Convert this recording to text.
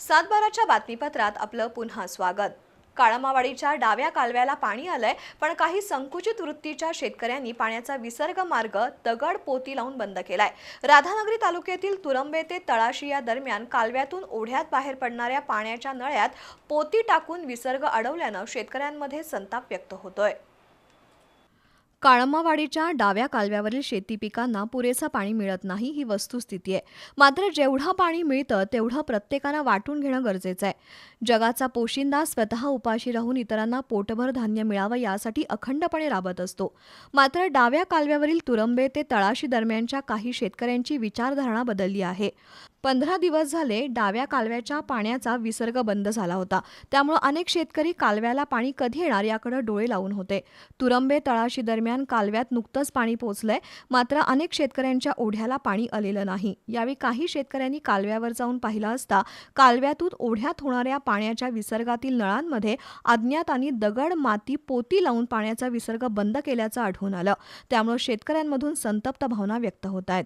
सातबाराच्या बातमीपत्रात आपलं पुन्हा स्वागत. काळमावाडीच्या डाव्या कालव्याला पाणी आलंय पण काही संकुचित वृत्तीच्या शेतकऱ्यांनी पाण्याचा विसर्ग मार्ग दगड पोती लावून बंद केलाय. राधानगरी तालुक्यातील तुरंबे ते तळाशी या दरम्यान कालव्यातून ओढ्यात बाहेर पडणाऱ्या पाण्याच्या नळ्यात पोती टाकून विसर्ग अडवल्यानं शेतकऱ्यांमध्ये संताप व्यक्त होतोय. काळंबावाडीच्या डाव्या कालव्यावरील शेती पिकांना पुरेसं पाणी मिळत नाही ही वस्तुस्थिती आहे. मात्र जेवढं पाणी मिळतं तेवढं प्रत्येकानं वाटून घेणं गरजेचं आहे. जगाचा पोशिंदा स्वतः उपाशी राहून इतरांना पोटभर धान्य मिळावं यासाठी अखंडपणे राबत असतो. मात्र डाव्या कालव्यावरील तुरंबे ते तळाशी दरम्यानच्या काही शेतकऱ्यांची विचारधारणा बदलली आहे. पंधरा दिवस झाले डाव्या कालव्याच्या पाण्याचा विसर्ग बंद झाला होता. त्यामुळे अनेक शेतकरी कालव्याला पाणी कधी येणार याकडे डोळे लावून होते. तुरंबे तळाशी दरम्यान कालव्यात नुकतंच पाणी पोहोचलंय मात्र अनेक शेतकऱ्यांच्या ओढ्याला पाणी आलेलं नाही. यावेळी काही शेतकऱ्यांनी कालव्यावर जाऊन पाहिलं असता कालव्यातून ओढ्यात होणाऱ्या पाण्याच्या विसर्गातील नळांमध्ये अज्ञातांनी दगड माती पोती लावून पाण्याचा विसर्ग बंद केल्याचं आढळून आलं. त्यामुळे शेतकऱ्यांमधून संतप्त भावना व्यक्त होत आहेत.